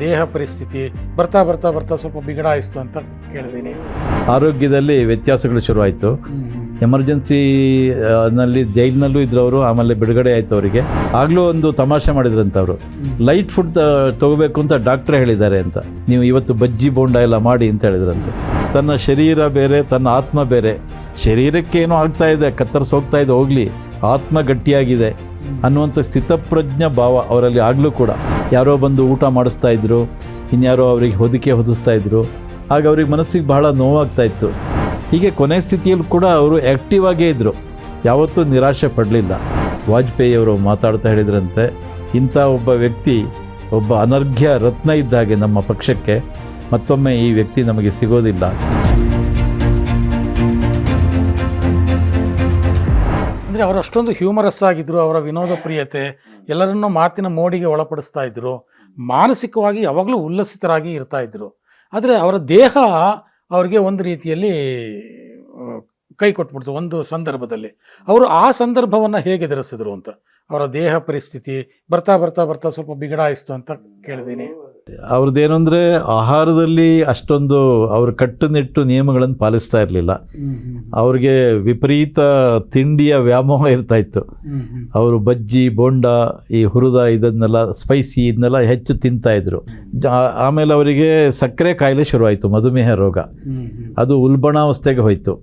ದೇಹ ಪರಿಸ್ಥಿತಿ ಬರ್ತಾ ಬರ್ತಾ ಬರ್ತಾ ಸ್ವಲ್ಪ ಬಿಗಡಾಯಿಸ್ತು ಅಂತ ಕೇಳಿದ್ದೀನಿ. ಆರೋಗ್ಯದಲ್ಲಿ ವ್ಯತ್ಯಾಸಗಳು ಶುರುವಾಯಿತು. ಎಮರ್ಜೆನ್ಸಿ ನಲ್ಲಿ ಜೈಲಿನಲ್ಲೂ ಇದ್ರವರು ಆಮೇಲೆ ಬಿಡುಗಡೆ ಆಯಿತು ಅವರಿಗೆ. ಆಗಲೂ ಒಂದು ತಮಾಷೆ ಮಾಡಿದ್ರಂತ ಅವರು ಲೈಟ್ ಫುಡ್ ತಗೋಬೇಕು ಅಂತ ಡಾಕ್ಟ್ರೇ ಹೇಳಿದ್ದಾರೆ ಅಂತ. ನೀವು ಇವತ್ತು ಬಜ್ಜಿ ಬೋಂಡ ಎಲ್ಲ ಮಾಡಿ ಅಂತ ಹೇಳಿದ್ರಂತೆ. ತನ್ನ ಶರೀರ ಬೇರೆ ತನ್ನ ಆತ್ಮ ಬೇರೆ. ಶರೀರಕ್ಕೇನೋ ಆಗ್ತಾ ಇದೆ ಕತ್ತರಿಸಿ ಹೋಗ್ತಾ ಇದೆ ಹೋಗ್ಲಿ. ಆತ್ಮ ಗಟ್ಟಿಯಾಗಿದೆ ಅನ್ನುವಂಥ ಸ್ಥಿತಪ್ರಜ್ಞ ಭಾವ ಅವರಲ್ಲಿ ಆಗಲೂ ಕೂಡ. ಯಾರೋ ಬಂದು ಊಟ ಮಾಡಿಸ್ತಾ ಇದ್ರು, ಇನ್ಯಾರೋ ಅವರಿಗೆ ಹೊದಿಕೆ ಹೊದಿಸ್ತಾ ಇದ್ರು. ಆಗ ಅವ್ರಿಗೆ ಮನಸ್ಸಿಗೆ ಬಹಳ ನೋವಾಗ್ತಾ ಇತ್ತು. ಹೀಗೆ ಕೊನೆ ಸ್ಥಿತಿಯಲ್ಲಿ ಕೂಡ ಅವರು ಆ್ಯಕ್ಟಿವ್ ಆಗೇ ಇದ್ದರು ಯಾವತ್ತೂ ನಿರಾಶೆ ಪಡಲಿಲ್ಲ. ವಾಜಪೇಯಿ ಅವರು ಮಾತಾಡ್ತಾ ಹೇಳಿದ್ರಂತೆ, ಇಂಥ ಒಬ್ಬ ವ್ಯಕ್ತಿ, ಒಬ್ಬ ಅನರ್ಘ್ಯ ರತ್ನ ಇದ್ದ ಹಾಗೆ ನಮ್ಮ ಪಕ್ಷಕ್ಕೆ, ಮತ್ತೊಮ್ಮೆ ಈ ವ್ಯಕ್ತಿ ನಮಗೆ ಸಿಗೋದಿಲ್ಲ. ಅಂದರೆ ಅವರು ಅಷ್ಟೊಂದು ಹ್ಯೂಮರಸ್ ಆಗಿದ್ದರು ಅವರ ವಿನೋದ ಪ್ರಿಯತೆ, ಎಲ್ಲರನ್ನೂ ಮಾತಿನ ಮೋಡಿಗೆ ಒಳಪಡಿಸ್ತಾ ಇದ್ದರು ಮಾನಸಿಕವಾಗಿ ಯಾವಾಗಲೂ ಉಲ್ಲಸಿತರಾಗಿ ಇರ್ತಾ ಇದ್ದರು ಆದರೆ ಅವರ ದೇಹ ಅವರಿಗೆ ಒಂದು ರೀತಿಯಲ್ಲಿ ಕೈ ಕೊಟ್ಬಿಡ್ತು ಒಂದು ಸಂದರ್ಭದಲ್ಲಿ. ಅವರು ಆ ಸಂದರ್ಭವನ್ನು ಹೇಗೆ ಎದುರಿಸಿದ್ರು ಅಂತ, ಅವರ ದೇಹ ಪರಿಸ್ಥಿತಿ, ಬರ್ತಾ ಬರ್ತಾ ಬರ್ತಾ ಸ್ವಲ್ಪ ಬಿಗಡಾಯಿಸ್ತು ಅಂತ ಕೇಳಿದ್ದೀನಿ. ಅವ್ರದ್ದೇನು ಅಂದರೆ ಆಹಾರದಲ್ಲಿ ಅಷ್ಟೊಂದು ಅವರು ಕಟ್ಟುನಿಟ್ಟು ನಿಯಮಗಳನ್ನು ಪಾಲಿಸ್ತಾ ಇರಲಿಲ್ಲ. ಅವ್ರಿಗೆ ವಿಪರೀತ ತಿಂಡಿಯ ವ್ಯಾಮೋಹ ಇರ್ತಾ ಇತ್ತು. ಅವರು ಬಜ್ಜಿ ಬೋಂಡ ಈ ಹುರಿದ ಇದನ್ನೆಲ್ಲ ಸ್ಪೈಸಿ ಇದನ್ನೆಲ್ಲ ಹೆಚ್ಚು ತಿಂತಾಯಿದ್ರು ಆಮೇಲೆ ಅವರಿಗೆ ಸಕ್ಕರೆ ಕಾಯಿಲೆ ಶುರುವಾಯಿತು ಮಧುಮೇಹ ರೋಗ. ಅದು ಉಲ್ಬಣಾವಸ್ಥೆಗೆ ಹೋಯಿತು.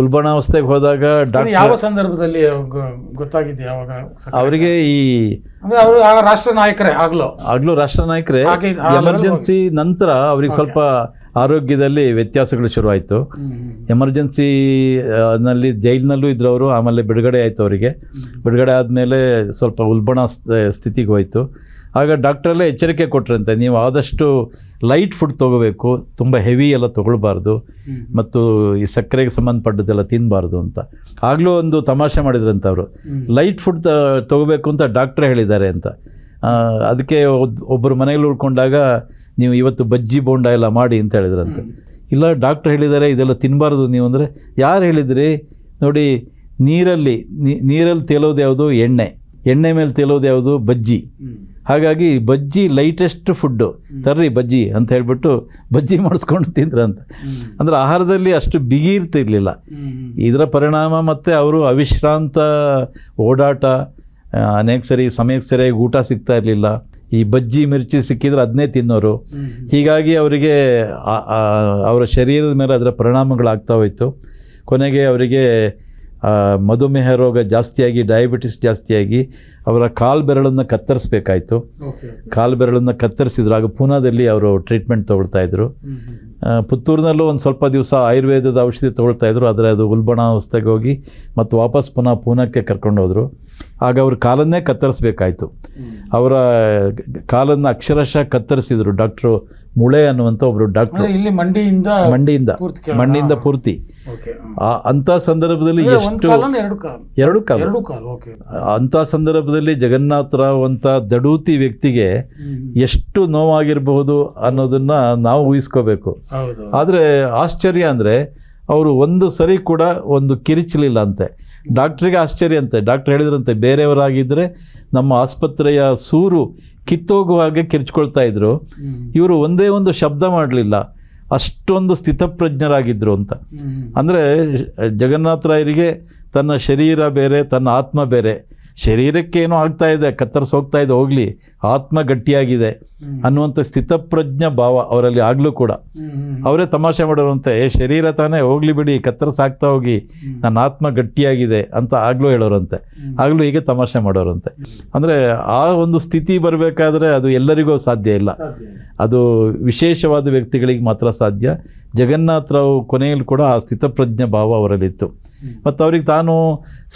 ಉಲ್ಬಣಾವಸ್ಥೆಗೆ ಹೋದಾಗ ಡಾಕ್ಟರ್ ಯಾವ ಸಂದರ್ಭದಲ್ಲಿ ಗೊತ್ತಾಗಿದೆ ಯಾವಾಗ? ಅವರಿಗೆ ಈ ಅವರು ರಾಷ್ಟ್ರ ನಾಯಕರೇ ಆಗ್ಲೋ? ಆಗ್ಲೂ ರಾಷ್ಟ್ರ ನಾಯಕರೇ. ಎಮರ್ಜೆನ್ಸಿ ನಂತರ ಅವ್ರಿಗೆ ಸ್ವಲ್ಪ ಆರೋಗ್ಯದಲ್ಲಿ ವ್ಯತ್ಯಾಸಗಳು ಶುರುವಾಯಿತು. ಎಮರ್ಜೆನ್ಸಿ ನಲ್ಲಿ ಜೈಲಿನಲ್ಲೂ ಇದ್ರು ಅವರು ಆಮೇಲೆ ಬಿಡುಗಡೆ ಆಯಿತು ಅವರಿಗೆ. ಬಿಡುಗಡೆ ಆದಮೇಲೆ ಸ್ವಲ್ಪ ಉಲ್ಬಣ ಸ್ಥಿತಿಗೆ ಹೋಯಿತು. ಆಗ ಡಾಕ್ಟ್ರಲ್ಲೇ ಎಚ್ಚರಿಕೆ ಕೊಟ್ರಂತೆ ನೀವು ಆದಷ್ಟು ಲೈಟ್ ಫುಡ್ ತೊಗೋಬೇಕು ತುಂಬ ಹೆವಿ ಎಲ್ಲ ತೊಗೊಳ್ಬಾರ್ದು ಮತ್ತು ಈ ಸಕ್ಕರೆಗೆ ಸಂಬಂಧಪಟ್ಟದ್ದೆಲ್ಲ ತಿನ್ನಬಾರ್ದು ಅಂತ. ಆಗಲೂ ಒಂದು ತಮಾಷೆ ಮಾಡಿದ್ರಂತ ಅವರು. ಲೈಟ್ ಫುಡ್ ತೊಗೋಬೇಕು ಅಂತ ಡಾಕ್ಟ್ರೇ ಹೇಳಿದ್ದಾರೆ ಅಂತ. ಅದಕ್ಕೆ ಒಬ್ಬರು ಮನೆಯಲ್ಲಿ ಉಳ್ಕೊಂಡಾಗ ನೀವು ಇವತ್ತು ಬಜ್ಜಿ ಬೋಂಡ ಎಲ್ಲ ಮಾಡಿ ಅಂತ ಹೇಳಿದ್ರಂತೆ. ಇಲ್ಲ ಡಾಕ್ಟ್ರ್ ಹೇಳಿದ್ದಾರೆ ಇದೆಲ್ಲ ತಿನ್ನಬಾರ್ದು ನೀವು ಅಂದರೆ ಯಾರು ಹೇಳಿದ್ರಿ? ನೋಡಿ ನೀರಲ್ಲಿ ನೀರಲ್ಲಿ ತೇಲೋದು ಯಾವುದು? ಎಣ್ಣೆ. ಎಣ್ಣೆ ಮೇಲೆ ತೇಲೋದು ಯಾವುದು? ಬಜ್ಜಿ. ಹಾಗಾಗಿ ಬಜ್ಜಿ ಲೈಟೆಸ್ಟ್ ಫುಡ್ಡು ತರ್ರಿ ಬಜ್ಜಿ ಅಂತ ಹೇಳ್ಬಿಟ್ಟು ಬಜ್ಜಿ ಮಾಡಿಸ್ಕೊಂಡು ತಿಂದ್ರಂತ ಅಂದರೆ ಆಹಾರದಲ್ಲಿ ಅಷ್ಟು ಬಿಗಿ ಇರ್ತಿರ್ಲಿಲ್ಲ ಇದರ ಪರಿಣಾಮ ಮತ್ತು ಅವರು ಅವಿಶ್ರಾಂತ ಓಡಾಟ ಅನೇಕ ಸರಿ ಸಮಯಕ್ಕೆ ಸರಿಯಾಗಿ ಊಟ ಸಿಗ್ತಾ ಇರಲಿಲ್ಲ. ಈ ಬಜ್ಜಿ ಮಿರ್ಚಿ ಸಿಕ್ಕಿದ್ರೆ ಅದನ್ನೇ ತಿನ್ನೋರು. ಹೀಗಾಗಿ ಅವರಿಗೆ ಅವರ ಶರೀರದ ಮೇಲೆ ಅದರ ಪರಿಣಾಮಗಳಾಗ್ತಾ ಹೋಯಿತು. ಕೊನೆಗೆ ಅವರಿಗೆ ಮಧುಮೇಹ ರೋಗ ಜಾಸ್ತಿಯಾಗಿ ಡಯಾಬಿಟಿಸ್ ಜಾಸ್ತಿಯಾಗಿ ಅವರ ಕಾಲು ಬೆರಳನ್ನು ಕತ್ತರಿಸ್ಬೇಕಾಯಿತು. ಕಾಲು ಬೆರಳನ್ನು ಕತ್ತರಿಸಿದ್ರು. ಆಗ ಪೂನಾದಲ್ಲಿ ಅವರು ಟ್ರೀಟ್ಮೆಂಟ್ ತೊಗೊಳ್ತಾ ಇದ್ರು. ಆ, ಪುತ್ತೂರಿನಲ್ಲೂ ಒಂದು ಸ್ವಲ್ಪ ದಿವಸ ಆಯುರ್ವೇದದ ಔಷಧಿ ತೊಗೊಳ್ತಾ ಇದ್ರು. ಆದರೆ ಅದು ಉಲ್ಬಣಾವಸ್ಥೆಗೆ ಹೋಗಿ ಮತ್ತು ವಾಪಸ್ ಪುನಃ ಪೂನಕ್ಕೆ ಕರ್ಕೊಂಡೋದ್ರು ಹೋದರು. ಆಗ ಅವ್ರ ಕಾಲನ್ನೇ ಕತ್ತರಿಸ್ಬೇಕಾಯ್ತು. ಅವರ ಕಾಲನ್ನು ಅಕ್ಷರಶಃ ಕತ್ತರಿಸಿದರು. ಡಾಕ್ಟ್ರು ಮುಳೆ ಅನ್ನುವಂಥ ಒಬ್ಬರು ಡಾಕ್ಟ್ರು. ಇಲ್ಲಿ ಮಂಡಿಯಿಂದ ಮಂಡಿಯಿಂದ. ಮಣ್ಣಿಂದ ಪೂರ್ತಿ. ಆ ಅಂಥ ಸಂದರ್ಭದಲ್ಲಿ ಎಷ್ಟು? ಎರಡು ಕಾಲು. ಅಂಥ ಸಂದರ್ಭದಲ್ಲಿ ಜಗನ್ನಾಥ ರಾವ್ ಅಂತ ದಡೂತಿ ವ್ಯಕ್ತಿಗೆ ಎಷ್ಟು ನೋವಾಗಿರಬಹುದು ಅನ್ನೋದನ್ನ ನಾವು ಊಹಿಸ್ಕೋಬೇಕು. ಆದರೆ ಆಶ್ಚರ್ಯ ಅಂದರೆ ಅವರು ಒಂದು ಸರಿ ಕೂಡ ಒಂದು ಕಿರಿಚಲಿಲ್ಲ ಅಂತೆ. ಡಾಕ್ಟ್ರಿಗೆ ಆಶ್ಚರ್ಯ ಅಂತೆ. ಡಾಕ್ಟ್ರ್ ಹೇಳಿದ್ರಂತೆ ಬೇರೆಯವರಾಗಿದ್ದರೆ ನಮ್ಮ ಆಸ್ಪತ್ರೆಯ ಸೂರು ಕಿತ್ತೋಗುವಾಗೆ ಕಿರ್ಚ್ಕೊಳ್ತಾ ಇದ್ರು. ಇವರು ಒಂದೇ ಒಂದು ಶಬ್ದ ಮಾಡಲಿಲ್ಲ. ಅಷ್ಟೊಂದು ಸ್ಥಿತಪ್ರಜ್ಞರಾಗಿದ್ದರು ಅಂತ. ಅಂದರೆ ಜಗನ್ನಾಥರಾಯರಿಗೆ ತನ್ನ ಶರೀರ ಬೇರೆ ತನ್ನ ಆತ್ಮ ಬೇರೆ. ಶರೀರಕ್ಕೇನೋ ಆಗ್ತಾ ಇದೆ ಕತ್ತರಿಸಿ ಹೋಗ್ತಾ ಇದೆ ಹೋಗಲಿ ಆತ್ಮ ಗಟ್ಟಿಯಾಗಿದೆ ಅನ್ನುವಂಥ ಸ್ಥಿತಪ್ರಜ್ಞ ಭಾವ ಅವರಲ್ಲಿ ಆಗಲೂ ಕೂಡ. ಅವರೇ ತಮಾಷೆ ಮಾಡೋರಂತೆ ಏ ಶರೀರ ತಾನೇ ಹೋಗ್ಲಿ ಬಿಡಿ ಕತ್ತರಿಸಾಗ್ತಾ ಹೋಗಿ ನನ್ನ ಆತ್ಮ ಗಟ್ಟಿಯಾಗಿದೆ ಅಂತ ಆಗಲೂ ಹೇಳೋರಂತೆ. ಆಗಲೂ ಹೀಗೆ ತಮಾಷೆ ಮಾಡೋರಂತೆ. ಅಂದರೆ ಆ ಒಂದು ಸ್ಥಿತಿ ಬರಬೇಕಾದ್ರೆ ಅದು ಎಲ್ಲರಿಗೂ ಸಾಧ್ಯ ಇಲ್ಲ. ಅದು ವಿಶೇಷವಾದ ವ್ಯಕ್ತಿಗಳಿಗೆ ಮಾತ್ರ ಸಾಧ್ಯ. ಜಗನ್ನಾಥರಾವ್ ಕೊನೆಯಲ್ಲಿ ಕೂಡ ಆ ಸ್ಥಿತಪ್ರಜ್ಞ ಭಾವ ಅವರಲ್ಲಿತ್ತು. ಮತ್ತು ಅವ್ರಿಗೆ ತಾನು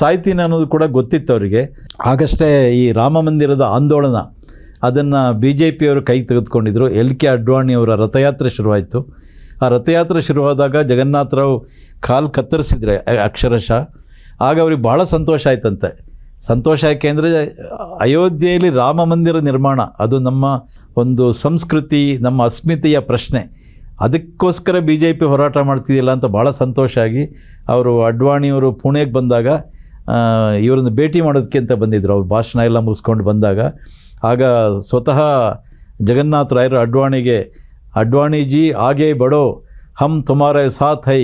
ಸಾಯ್ತೀನಿ ಅನ್ನೋದು ಕೂಡ ಗೊತ್ತಿತ್ತು ಅವರಿಗೆ. ಆಗಷ್ಟೇ ಈ ರಾಮ ಮಂದಿರದ ಆಂದೋಲನ ಅದನ್ನು ಬಿ ಜೆ ಪಿಯವರು ಕೈ ತೆಗೆದುಕೊಂಡಿದ್ದರು ಎಲ್ ಕೆ ಅಡ್ವಾಣಿಯವರ ರಥಯಾತ್ರೆ ಶುರುವಾಯಿತು. ಆ ರಥಯಾತ್ರೆ ಶುರುವಾದಾಗ ಜಗನ್ನಾಥರಾವ್ ಕಾಲು ಕತ್ತರಿಸಿದ್ರೆ ಅಕ್ಷರಶಃ. ಆಗ ಅವ್ರಿಗೆ ಭಾಳ ಸಂತೋಷ ಆಯ್ತಂತೆ. ಸಂತೋಷ ಯಾಕೆ ಅಂದರೆ ಅಯೋಧ್ಯೆಯಲ್ಲಿ ರಾಮ ಮಂದಿರ ನಿರ್ಮಾಣ ಅದು ನಮ್ಮ ಒಂದು ಸಂಸ್ಕೃತಿ, ನಮ್ಮ ಅಸ್ಮಿತೆಯ ಪ್ರಶ್ನೆ. ಅದಕ್ಕೋಸ್ಕರ ಬಿ ಜೆ ಪಿ ಹೋರಾಟ ಮಾಡ್ತಿದ್ದಿಲ್ಲ ಅಂತ ಭಾಳ ಸಂತೋಷ ಆಗಿ ಅವರು ಅಡ್ವಾಣಿಯವರು ಪುಣೆಗೆ ಬಂದಾಗ ಇವರನ್ನು ಭೇಟಿ ಮಾಡೋದಕ್ಕೆ ಅಂತ ಬಂದಿದ್ದರು ಅವ್ರು ಭಾಷಣ ಎಲ್ಲ ಮುಗಿಸ್ಕೊಂಡು ಬಂದಾಗ. ಆಗ ಸ್ವತಃ ಜಗನ್ನಾಥ್ ರಾಯರು ಅಡ್ವಾಣಿಗೆ ಅಡ್ವಾಣಿಜಿ ಆಗೆ ಬಡೋ, ಹಮ್ ತುಮಾರೆ ಸಾತ್ ಹೈ,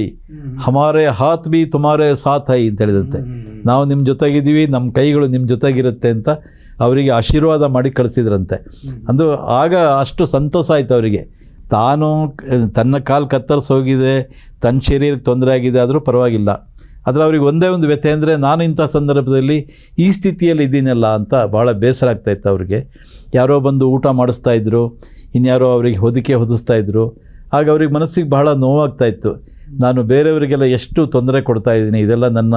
ಹಮಾರೆ ಹಾತ್ ಬಿ ತುಮಾರೆ ಸಾತ್ ಹೈ ಅಂತ ಹೇಳಿದಂತೆ. ನಾವು ನಿಮ್ಮ ಜೊತೆಗಿದ್ದೀವಿ ನಮ್ಮ ಕೈಗಳು ನಿಮ್ಮ ಜೊತೆಗಿರುತ್ತೆ ಅಂತ ಅವರಿಗೆ ಆಶೀರ್ವಾದ ಮಾಡಿ ಕಳಿಸಿದ್ರಂತೆ. ಅಂದು ಆಗ ಅಷ್ಟು ಸಂತೋಷ ಆಯಿತು ಅವರಿಗೆ. ತಾನು ತನ್ನ ಕಾಲು ಕತ್ತರಿಸಿ ಹೋಗಿದೆ ತನ್ನ ಶರೀರಕ್ಕೆ ತೊಂದರೆ ಆಗಿದೆ ಆದರೂ ಪರವಾಗಿಲ್ಲ. ಆದರೆ ಅವ್ರಿಗೆ ಒಂದೇ ಒಂದು ವ್ಯಥೆ ಅಂದರೆ, ನಾನು ಇಂಥ ಸಂದರ್ಭದಲ್ಲಿ ಈ ಸ್ಥಿತಿಯಲ್ಲಿ ಇದ್ದೀನಲ್ಲ ಅಂತ ಭಾಳ ಬೇಸರ ಆಗ್ತಾಯಿತ್ತು ಅವ್ರಿಗೆ. ಯಾರೋ ಬಂದು ಊಟ ಮಾಡಿಸ್ತಾ ಇದ್ದರು ಇನ್ಯಾರೋ ಅವರಿಗೆ ಹೊದಿಕೆ ಹೊದಿಸ್ತಾ ಇದ್ದರು ಆಗ ಅವ್ರಿಗೆ ಮನಸ್ಸಿಗೆ ಬಹಳ ನೋವಾಗ್ತಾಯಿತ್ತು ನಾನು ಬೇರೆಯವರಿಗೆಲ್ಲ ಎಷ್ಟು ತೊಂದರೆ ಕೊಡ್ತಾ ಇದ್ದೀನಿ, ಇದೆಲ್ಲ ನನ್ನ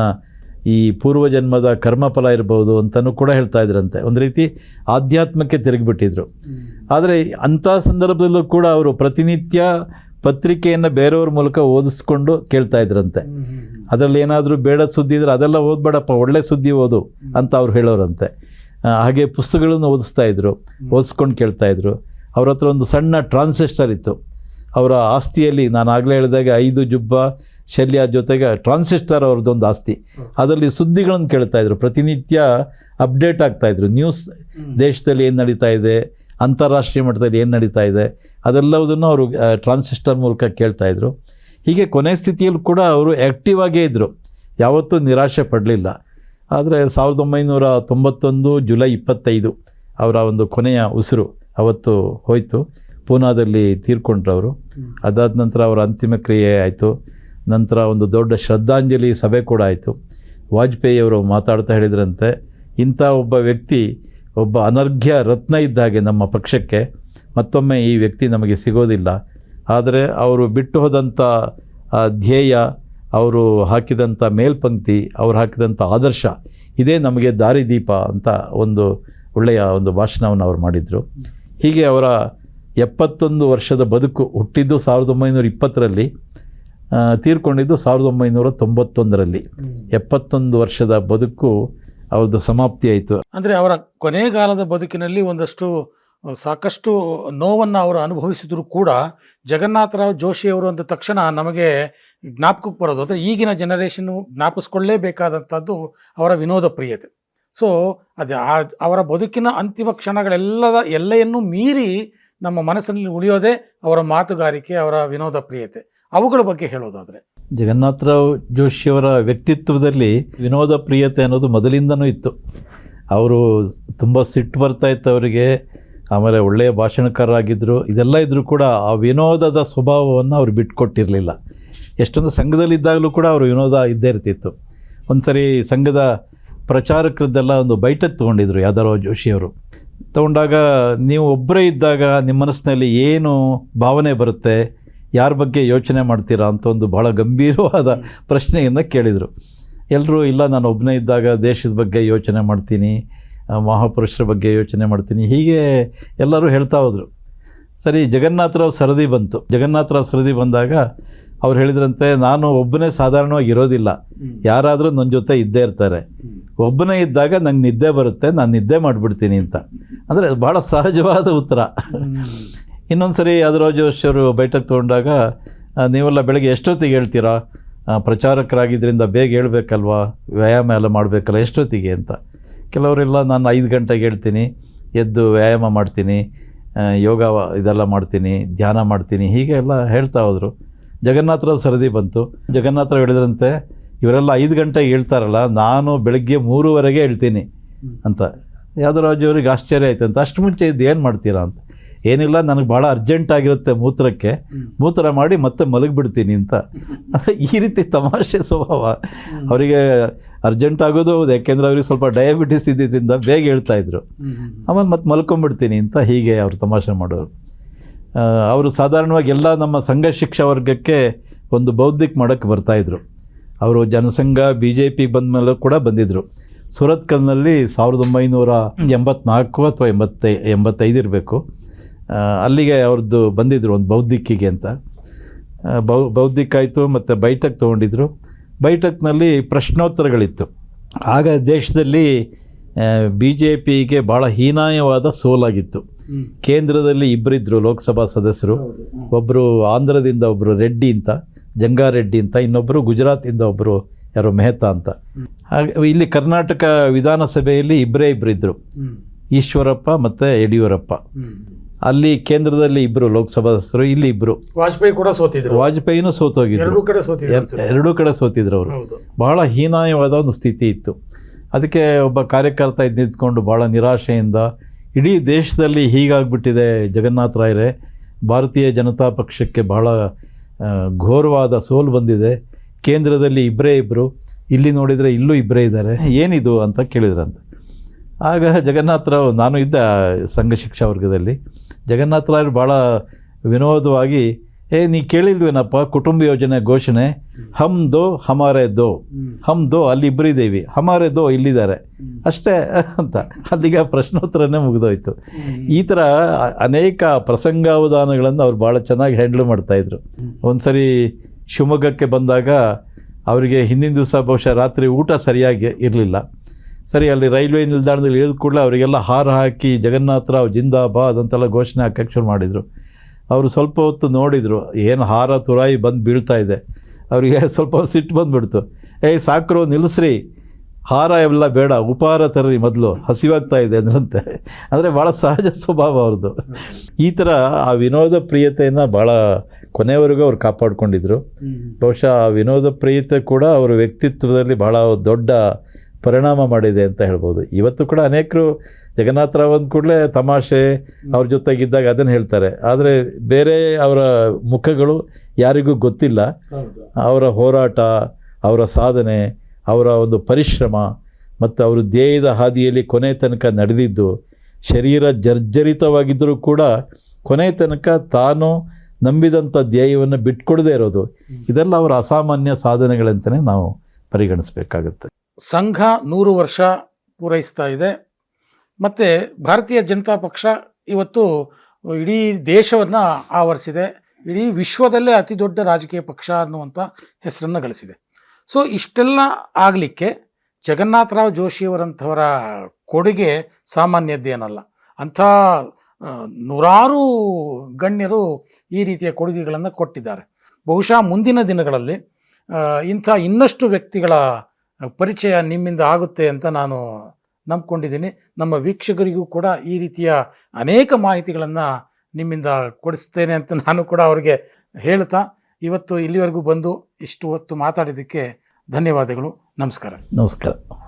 ಈ ಪೂರ್ವಜನ್ಮದ ಕರ್ಮಫಲ ಇರ್ಬೋದು ಅಂತಲೂ ಕೂಡ ಹೇಳ್ತಾ ಇದ್ರಂತೆ. ಒಂದು ರೀತಿ ಆಧ್ಯಾತ್ಮಕ್ಕೆ ತಿರುಗಿಬಿಟ್ಟಿದ್ರು. ಆದರೆ ಅಂಥ ಸಂದರ್ಭದಲ್ಲೂ ಕೂಡ ಅವರು ಪ್ರತಿನಿತ್ಯ ಪತ್ರಿಕೆಯನ್ನು ಬೇರೆಯವ್ರ ಮೂಲಕ ಓದಿಸ್ಕೊಂಡು ಕೇಳ್ತಾ ಇದ್ರಂತೆ. ಅದರಲ್ಲಿ ಏನಾದರೂ ಬೇಡ ಸುದ್ದಿ ಇದ್ರೆ ಅದೆಲ್ಲ ಓದ್ಬೇಡಪ್ಪ, ಒಳ್ಳೆ ಸುದ್ದಿ ಓದು ಅಂತ ಅವ್ರು ಹೇಳೋರಂತೆ. ಹಾಗೆ ಪುಸ್ತಕಗಳನ್ನು ಓದಿಸ್ತಾ ಇದ್ರು, ಓದಿಸ್ಕೊಂಡು ಕೇಳ್ತಾ ಇದ್ರು. ಅವ್ರ ಹತ್ರ ಒಂದು ಸಣ್ಣ ಟ್ರಾನ್ಸಿಸ್ಟರ್ ಇತ್ತು. ಅವರ ಆಸ್ತಿಯಲ್ಲಿ ನಾನು ಆಗಲೇ ಹೇಳಿದಾಗ ಐದು ಜುಬ್ಬ ಶಲ್ಯ ಜೊತೆಗೆ ಟ್ರಾನ್ಸಿಸ್ಟರ್ ಅವ್ರದ್ದೊಂದು ಆಸ್ತಿ. ಅದರಲ್ಲಿ ಸುದ್ದಿಗಳನ್ನು ಕೇಳ್ತಾ ಇದ್ರು. ಪ್ರತಿನಿತ್ಯ ಅಪ್ಡೇಟ್ ಆಗ್ತಾ ಇದ್ರು. ನ್ಯೂಸ್ ದೇಶದಲ್ಲಿ ಏನು ನಡೀತಾ ಇದೆ, ಅಂತಾರಾಷ್ಟ್ರೀಯ ಮಟ್ಟದಲ್ಲಿ ಏನು ನಡೀತಾ ಇದೆ, ಅದೆಲ್ಲವುದನ್ನು ಅವರು ಟ್ರಾನ್ಸಿಸ್ಟರ್ ಮೂಲಕ ಕೇಳ್ತಾ ಇದ್ರು. ಹೀಗೆ ಕೊನೆ ಸ್ಥಿತಿಯಲ್ಲೂ ಕೂಡ ಅವರು ಆ್ಯಕ್ಟಿವ್ ಆಗೇ ಇದ್ದರು ಯಾವತ್ತೂ ನಿರಾಶೆ ಪಡಲಿಲ್ಲ. ಆದರೆ ಸಾವಿರದ ಒಂಬೈನೂರ ತೊಂಬತ್ತೊಂದು ಜುಲೈ ಇಪ್ಪತ್ತೈದು ಅವರ ಒಂದು ಕೊನೆಯ ಉಸಿರು ಅವತ್ತು ಹೋಯಿತು. ಪೂನಾದಲ್ಲಿ ತೀರ್ಕೊಂಡ್ರು ಅವರು ಅದಾದ ನಂತರ ಅವರ ಅಂತಿಮ ಕ್ರಿಯೆ ಆಯಿತು. ನಂತರ ಒಂದು ದೊಡ್ಡ ಶ್ರದ್ಧಾಂಜಲಿ ಸಭೆ ಕೂಡ ಆಯಿತು. ವಾಜಪೇಯಿ ಅವರು ಮಾತಾಡ್ತಾ ಹೇಳಿದ್ರಂತೆ ಇಂಥ ಒಬ್ಬ ವ್ಯಕ್ತಿ ಒಬ್ಬ ಅನರ್ಘ್ಯ ರತ್ನ ಇದ್ದ ಹಾಗೆ ನಮ್ಮ ಪಕ್ಷಕ್ಕೆ ಮತ್ತೊಮ್ಮೆ ಈ ವ್ಯಕ್ತಿ ನಮಗೆ ಸಿಗೋದಿಲ್ಲ. ಆದರೆ ಅವರು ಬಿಟ್ಟು ಹೋದಂಥ ಧ್ಯೇಯ ಅವರು ಹಾಕಿದಂಥ ಮೇಲ್ಪಂಕ್ತಿ ಅವ್ರು ಹಾಕಿದಂಥ ಆದರ್ಶ ಇದೇ ನಮಗೆ ದಾರಿದೀಪ ಅಂತ ಒಂದು ಒಳ್ಳೆಯ ಒಂದು ಭಾಷಣವನ್ನು ಅವರು ಮಾಡಿದರು. ಹೀಗೆ ಅವರ ಎಪ್ಪತ್ತೊಂದು ವರ್ಷದ ಬದುಕು ಹುಟ್ಟಿದ್ದು ಸಾವಿರದ ಒಂಬೈನೂರ ಇಪ್ಪತ್ತರಲ್ಲಿ ತೀರ್ಕೊಂಡಿದ್ದು ಸಾವಿರದ ಒಂಬೈನೂರ ತೊಂಬತ್ತೊಂದರಲ್ಲಿ. ಎಪ್ಪತ್ತೊಂದು ವರ್ಷದ ಬದುಕು ಅವ್ರದ್ದು ಸಮಾಪ್ತಿ ಆಯಿತು. ಅಂದರೆ ಅವರ ಕೊನೆಗಾಲದ ಬದುಕಿನಲ್ಲಿ ಒಂದಷ್ಟು ಸಾಕಷ್ಟು ನೋವನ್ನು ಅವರು ಅನುಭವಿಸಿದ್ರು ಕೂಡ ಜಗನ್ನಾಥರಾವ್ ಜೋಶಿಯವರು ಅಂದ ತಕ್ಷಣ ನಮಗೆ ಜ್ಞಾಪಕಕ್ಕೆ ಬರೋದು. ಅಂದರೆ ಈಗಿನ ಜನರೇಷನ್ನು ಜ್ಞಾಪಿಸ್ಕೊಳ್ಳೇಬೇಕಾದಂಥದ್ದು ಅವರ ವಿನೋದ ಪ್ರಿಯತೆ. ಸೊ ಅದು ಆ- ಅವರ ಬದುಕಿನ ಅಂತಿಮ ಕ್ಷಣಗಳೆಲ್ಲದ ಎಲ್ಲೆಯನ್ನು ಮೀರಿ ನಮ್ಮ ಮನಸ್ಸಿನಲ್ಲಿ ಉಳಿಯೋದೇ ಅವರ ಮಾತುಗಾರಿಕೆ, ಅವರ ವಿನೋದ ಪ್ರಿಯತೆ. ಅವುಗಳ ಬಗ್ಗೆ ಹೇಳೋದಾದರೆ. ಜಗನ್ನಾಥರಾವ್ ಜೋಶಿಯವರ ವ್ಯಕ್ತಿತ್ವದಲ್ಲಿ ವಿನೋದ ಪ್ರಿಯತೆ ಅನ್ನೋದು ಮೊದಲಿಂದನೂ ಇತ್ತು. ಅವರು ತುಂಬ ಸಿಟ್ಟು ಬರ್ತಾ ಇತ್ತು ಅವರಿಗೆ. ಆಮೇಲೆ ಒಳ್ಳೆಯ ಭಾಷಣಕಾರರಾಗಿದ್ದರು ಇದೆಲ್ಲ ಇದ್ದರೂ ಕೂಡ ಆ ವಿನೋದದ ಸ್ವಭಾವವನ್ನು ಅವ್ರು ಬಿಟ್ಕೊಟ್ಟಿರಲಿಲ್ಲ. ಎಷ್ಟೊಂದು ಸಂಘದಲ್ಲಿದ್ದಾಗಲೂ ಕೂಡ ಅವರು ವಿನೋದ ಇದ್ದೇ ಇರ್ತಿತ್ತು. ಒಂದು ಸರಿ ಸಂಘದ ಪ್ರಚಾರಕರದ್ದೆಲ್ಲ ಒಂದು ಬೈಟಕ್ಕೆ ತೊಗೊಂಡಿದ್ರು ಯಾದವ್ ಜೋಶಿಯವರು ತಗೊಂಡಾಗ ನೀವು ಒಬ್ಬರೇ ಇದ್ದಾಗ ನಿಮ್ಮ ಮನಸ್ಸಿನಲ್ಲಿ ಏನು ಭಾವನೆ ಬರುತ್ತೆ? ಯಾರ ಬಗ್ಗೆ ಯೋಚನೆ ಮಾಡ್ತೀರಾ ಅಂತ ಒಂದು ಭಾಳ ಗಂಭೀರವಾದ ಪ್ರಶ್ನೆಯನ್ನು ಕೇಳಿದರು. ಎಲ್ಲರೂ ಇಲ್ಲ, ನಾನು ಒಬ್ಬನೇ ಇದ್ದಾಗ ದೇಶದ ಬಗ್ಗೆ ಯೋಚನೆ ಮಾಡ್ತೀನಿ ಮಹಾಪುರುಷರ ಬಗ್ಗೆ ಯೋಚನೆ ಮಾಡ್ತೀನಿ, ಹೀಗೆ ಎಲ್ಲರೂ ಹೇಳ್ತಾ ಹೋದರು. ಸರಿ ಜಗನ್ನಾಥರಾವ್ ಸರದಿ ಬಂತು. ಜಗನ್ನಾಥರಾವ್ ಸರದಿ ಬಂದಾಗ ಅವ್ರು ಹೇಳಿದ್ರಂತೆ, ನಾನು ಒಬ್ಬನೇ ಸಾಧಾರಣವಾಗಿ ಇರೋದಿಲ್ಲ. ಯಾರಾದರೂ ನನ್ನ ಜೊತೆ ಇದ್ದೇ ಇರ್ತಾರೆ. ಒಬ್ಬನೇ ಇದ್ದಾಗ ನಂಗೆ ನಿದ್ದೆ ಬರುತ್ತೆ, ನಾನು ನಿದ್ದೆ ಮಾಡಿಬಿಡ್ತೀನಿ ಅಂತ. ಅಂದರೆ ಭಾಳ ಸಹಜವಾದ ಉತ್ತರ. ಇನ್ನೊಂದು ಸರಿ ಅವರು ಬೈಠಕ್ ತೊಗೊಂಡಾಗ ನೀವೆಲ್ಲ ಬೆಳಗ್ಗೆ ಎಷ್ಟೊತ್ತಿಗೆ ಹೇಳ್ತೀರಾ? ಪ್ರಚಾರಕರಾಗಿದ್ದರಿಂದ ಬೇಗ ಹೇಳ್ಬೇಕಲ್ವಾ? ವ್ಯಾಯಾಮ ಎಲ್ಲ ಮಾಡಬೇಕಲ್ಲ ಎಷ್ಟೊತ್ತಿಗೆ? ಅಂತ. ಕೆಲವರೆಲ್ಲ ನಾನು ಐದು ಗಂಟೆಗೆ ಹೇಳ್ತೀನಿ ಎದ್ದು ವ್ಯಾಯಾಮ ಮಾಡ್ತೀನಿ ಯೋಗ ಇದೆಲ್ಲ ಮಾಡ್ತೀನಿ ಧ್ಯಾನ ಮಾಡ್ತೀನಿ ಹೀಗೆ ಎಲ್ಲ ಹೇಳ್ತಾ ಹೋದರು. ಜಗನ್ನಾಥರಾವ್ ಸರದಿ ಬಂತು. ಜಗನ್ನಾಥರಾವ್ ಹೇಳಿದ್ರಂತೆ ಇವರೆಲ್ಲ ಐದು ಗಂಟೆಗೆ ಹೇಳ್ತಾರಲ್ಲ ನಾನು ಬೆಳಗ್ಗೆ ಮೂರುವರೆಗೆ ಹೇಳ್ತೀನಿ ಅಂತ. ಯಾದವರಾಜ್ ಅವ್ರಿಗೆ ಆಶ್ಚರ್ಯ ಅಂತ, ಅಷ್ಟು ಮುಂಚೆ ಇದು ಏನು ಮಾಡ್ತೀರಾ ಅಂತ. ಏನಿಲ್ಲ, ನನಗೆ ಭಾಳ ಅರ್ಜೆಂಟ್ ಆಗಿರುತ್ತೆ ಮೂತ್ರಕ್ಕೆ. ಮೂತ್ರ ಮಾಡಿ ಮತ್ತೆ ಮಲಗಿಬಿಡ್ತೀನಿ ಅಂತ. ಅಂದ್ರೆ ಈ ರೀತಿ ತಮಾಷೆ ಸ್ವಭಾವ. ಅವರಿಗೆ ಅರ್ಜೆಂಟ್ ಆಗೋದು ಹೌದು, ಯಾಕೆಂದರೆ ಅವ್ರಿಗೆ ಸ್ವಲ್ಪ ಡಯಾಬಿಟಿಸ್ ಇದ್ದಿದ್ದರಿಂದ ಬೇಗ ಹೇಳ್ತಾ ಇದ್ರು. ಆಮೇಲೆ ಮತ್ತೆ ಮಲ್ಕೊಂಬಿಡ್ತೀನಿ ಅಂತ ಹೀಗೆ ಅವರು ತಮಾಷೆ ಮಾಡೋರು. ಅವರು ಸಾಧಾರಣವಾಗಿ ಎಲ್ಲ ನಮ್ಮ ಸಂಘ ಶಿಕ್ಷಾ ವರ್ಗಕ್ಕೆ ಒಂದು ಬೌದ್ಧಿಕ ಮಾಡೋಕ್ಕೆ ಬರ್ತಾಯಿದ್ರು ಅವರು ಜನಸಂಘ ಬಿ ಜೆ ಪಿ ಬಂದ ಮೇಲೂ ಕೂಡ ಬಂದಿದ್ದರು ಸುರತ್ಕಲ್ನಲ್ಲಿ ಸಾವಿರದ ಒಂಬೈನೂರ ಎಂಬತ್ನಾಲ್ಕು ಅಥವಾ ಎಂಬತ್ತೈ ಎಂಬತ್ತೈದು ಇರಬೇಕು. ಅಲ್ಲಿಗೆ ಅವ್ರದ್ದು ಬಂದಿದ್ದರು ಒಂದು ಬೌದ್ಧಿಕಿಗೆ ಅಂತ. ಬೌ ಬೌದ್ಧಿಕ ಆಯಿತು ಮತ್ತು ಬೈಠಕ್ ತೊಗೊಂಡಿದ್ರು. ಬೈಠಕ್ನಲ್ಲಿ ಪ್ರಶ್ನೋತ್ತರಗಳಿತ್ತು. ಆಗ ದೇಶದಲ್ಲಿ ಬಿ ಜೆ ಪಿಗೆ ಭಾಳ ಹೀನಾಯವಾದ ಸೋಲಾಗಿತ್ತು. ಕೇಂದ್ರದಲ್ಲಿ ಇಬ್ಬರಿದ್ದರು ಲೋಕಸಭಾ ಸದಸ್ಯರು. ಒಬ್ಬರು ಆಂಧ್ರದಿಂದ ಒಬ್ಬರು ರೆಡ್ಡಿ ಅಂತ ಜಂಗಾರೆಡ್ಡಿ ಅಂತ ಇನ್ನೊಬ್ಬರು ಗುಜರಾತಿಂದ ಒಬ್ಬರು ಯಾರೋ ಮೆಹ್ತಾ ಅಂತ. ಹಾಗೆ ಇಲ್ಲಿ ಕರ್ನಾಟಕ ವಿಧಾನಸಭೆಯಲ್ಲಿ ಇಬ್ಬರೇ ಇಬ್ಬರಿದ್ದರು ಈಶ್ವರಪ್ಪ ಮತ್ತು ಯಡಿಯೂರಪ್ಪ. ಅಲ್ಲಿ ಕೇಂದ್ರದಲ್ಲಿ ಇಬ್ಬರು ಲೋಕಸಭಾ ಸದಸ್ಯರು ಇಲ್ಲಿ ಇಬ್ಬರು ವಾಜಪೇಯಿ ಕೂಡ ಸೋತಿದ್ರು. ವಾಜಪೇಯಿನೂ ಸೋತೋಗಿದ್ರು. ಎರಡೂ ಕಡೆ ಸೋತಿದ್ರು ಎರ್- ಎರಡೂ ಕಡೆ ಸೋತಿದ್ರು ಅವರು. ಬಹಳ ಹೀನಾಯವಾದ ಒಂದು ಸ್ಥಿತಿ ಇತ್ತು. ಅದಕ್ಕೆ ಒಬ್ಬ ಕಾರ್ಯಕರ್ತ ಇದ್ದು ನಿಂತ್ಕೊಂಡು ಭಾಳ ನಿರಾಶೆಯಿಂದ ಇಡೀ ದೇಶದಲ್ಲಿ ಹೀಗಾಗ್ಬಿಟ್ಟಿದೆ ಜಗನ್ನಾಥ ರಾಯರೇ. ಭಾರತೀಯ ಜನತಾ ಪಕ್ಷಕ್ಕೆ ಬಹಳ ಘೋರವಾದ ಸೋಲು ಬಂದಿದೆ. ಕೇಂದ್ರದಲ್ಲಿ ಇಬ್ಬರೇ ಇಬ್ಬರು ಇಲ್ಲಿ ನೋಡಿದರೆ ಇಲ್ಲೂ ಇಬ್ಬರೇ ಇದ್ದಾರೆ. ಏನಿದು ಅಂತ ಕೇಳಿದ್ರಂತೆ. ಆಗ ಜಗನ್ನಾಥರಾವ್ ನಾನು ಇದ್ದ ಸಂಘ ಶಿಕ್ಷಾ ವರ್ಗದಲ್ಲಿ ಜಗನ್ನಾಥರಾಯರು ಭಾಳ ವಿನೋದವಾಗಿ, ಏ, ನೀ ಕೇಳಿದ್ವೇನಪ್ಪ ಕುಟುಂಬ ಯೋಜನೆ ಘೋಷಣೆ. ಹಮ್ ದೋ, ಹಮಾರೆ ದೋ. ಹಮ್ ದೋ, ಅಲ್ಲಿ ಇಬ್ಬರಿದ್ದೀವಿ ಹಮಾರೆ ದೋ, ಇಲ್ಲಿದ್ದಾರೆ. ಅಷ್ಟೇ ಅಂತ. ಅಲ್ಲಿಗೆ ಪ್ರಶ್ನೋತ್ತರನೇ ಮುಗಿದೋಯ್ತು. ಈ ಥರ ಅನೇಕ ಪ್ರಸಂಗಾವಧಾನಗಳನ್ನು ಅವ್ರು ಭಾಳ ಚೆನ್ನಾಗಿ ಹ್ಯಾಂಡ್ಲ್ ಮಾಡ್ತಾಯಿದ್ರು ಒಂದು ಸರಿ ಶಿವಮೊಗ್ಗಕ್ಕೆ ಬಂದಾಗ ಅವರಿಗೆ ಹಿಂದಿನ ದಿವಸ ಬಹುಶಃ ರಾತ್ರಿ ಊಟ ಸರಿಯಾಗಿ ಇರಲಿಲ್ಲ. ಸರಿ, ಅಲ್ಲಿ ರೈಲ್ವೆ ನಿಲ್ದಾಣದಲ್ಲಿ ಇಳಿದ ಕೂಡಲೇ ಅವರಿಗೆಲ್ಲ ಹಾರ ಹಾಕಿ ಜಗನ್ನಾಥರಾವ್ ಜಿಂದಾಬಾದ್ ಅಂತೆಲ್ಲ ಘೋಷಣೆ ಹಾಕಕ್ಕೆ ಶುರು ಮಾಡಿದರು. ಅವರು ಸ್ವಲ್ಪ ಹೊತ್ತು ನೋಡಿದರು, ಏನು ಹಾರ ತುರಾಯಿ ಬಂದು ಬೀಳ್ತಾ ಇದೆ. ಅವರಿಗೆ ಸ್ವಲ್ಪ ಸಿಟ್ಟು ಬಂದುಬಿಡ್ತು. ಏಯ್, ಸಾಕ್ರು ನಿಲ್ಲಿಸ್ರಿ ಹಾರ ಎಲ್ಲ ಬೇಡ ಉಪಹಾರ ತರ್ರಿ ಮೊದಲು ಹಸಿವಾಗ್ತಾ ಇದೆ ಅಂದ್ರಂತೆ. ಅಂದರೆ ಭಾಳ ಸಹಜ ಸ್ವಭಾವ ಅವ್ರದ್ದು. ಈ ಥರ ಆ ವಿನೋದ ಪ್ರಿಯತೆಯನ್ನು ಭಾಳ ಕೊನೆವರೆಗೂ ಅವ್ರು ಕಾಪಾಡಿಕೊಂಡಿದ್ರು. ಬಹುಶಃ ಆ ವಿನೋದ ಪ್ರಿಯತೆ ಕೂಡ ಅವರ ವ್ಯಕ್ತಿತ್ವದಲ್ಲಿ ಭಾಳ ದೊಡ್ಡ ಪರಿಣಾಮ ಮಾಡಿದೆ ಅಂತ ಹೇಳ್ಬೋದು. ಇವತ್ತು ಕೂಡ ಅನೇಕರು ಜಗನ್ನಾಥ ರಾವ್ ಅಂದ ಕೂಡಲೇ ತಮಾಷೆ ಅವ್ರ ಜೊತೆಗಿದ್ದಾಗ ಅದನ್ನು ಹೇಳ್ತಾರೆ. ಆದರೆ ಬೇರೆ ಅವರ ಮುಖಗಳು ಯಾರಿಗೂ ಗೊತ್ತಿಲ್ಲ. ಅವರ ಹೋರಾಟ ಅವರ ಸಾಧನೆ ಅವರ ಒಂದು ಪರಿಶ್ರಮ ಮತ್ತು ಅವರು ಧ್ಯೇಯದ ಹಾದಿಯಲ್ಲಿ ಕೊನೆ ತನಕ ನಡೆದಿದ್ದು, ಶರೀರ ಜರ್ಜರಿತವಾಗಿದ್ದರೂ ಕೂಡ ಕೊನೆ ತನಕ ತಾನು ನಂಬಿದಂಥ ಧ್ಯೇಯವನ್ನು ಬಿಟ್ಕೊಡದೇ ಇರೋದು. ಇದೆಲ್ಲ ಅವರ ಅಸಾಮಾನ್ಯ ಸಾಧನೆಗಳಂತಲೇ ನಾವು ಪರಿಗಣಿಸಬೇಕಾಗುತ್ತೆ. ಸಂಘ ನೂರು ವರ್ಷ ಪೂರೈಸ್ತಾ ಇದೆ. ಮತ್ತು ಭಾರತೀಯ ಜನತಾ ಪಕ್ಷ ಇವತ್ತು ಇಡೀ ದೇಶವನ್ನು ಆವರಿಸಿದೆ. ಇಡೀ ವಿಶ್ವದಲ್ಲೇ ಅತಿ ದೊಡ್ಡ ರಾಜಕೀಯ ಪಕ್ಷ ಅನ್ನುವಂಥ ಹೆಸರನ್ನು ಗಳಿಸಿದೆ. ಸೊ ಇಷ್ಟೆಲ್ಲ ಆಗಲಿಕ್ಕೆ ಜಗನ್ನಾಥರಾವ್ ಜೋಶಿಯವರಂಥವರ ಕೊಡುಗೆ ಸಾಮಾನ್ಯದ್ದೇನಲ್ಲ. ಅಂಥ ನೂರಾರು ಗಣ್ಯರು ಈ ರೀತಿಯ ಕೊಡುಗೆಗಳನ್ನು ಕೊಟ್ಟಿದ್ದಾರೆ. ಬಹುಶಃ ಮುಂದಿನ ದಿನಗಳಲ್ಲಿ ಇಂಥ ಇನ್ನಷ್ಟು ವ್ಯಕ್ತಿಗಳ ಪರಿಚಯ ನಿಮ್ಮಿಂದ ಆಗುತ್ತೆ ಅಂತ ನಾನು ನಂಬ್ಕೊಂಡಿದ್ದೀನಿ. ನಮ್ಮ ವೀಕ್ಷಕರಿಗೂ ಕೂಡ ಈ ರೀತಿಯ ಅನೇಕ ಮಾಹಿತಿಗಳನ್ನು ನಿಮ್ಮಿಂದ ಕೊಡಿಸ್ತೇನೆ ಅಂತ ನಾನು ಕೂಡ ಅವರಿಗೆ ಹೇಳ್ತಾ ಇವತ್ತು ಇಲ್ಲಿವರೆಗೂ ಬಂದು ಇಷ್ಟು ಹೊತ್ತು ಮಾತಾಡಿದ್ದಕ್ಕೆ ಧನ್ಯವಾದಗಳು. ನಮಸ್ಕಾರ. ನಮಸ್ಕಾರ.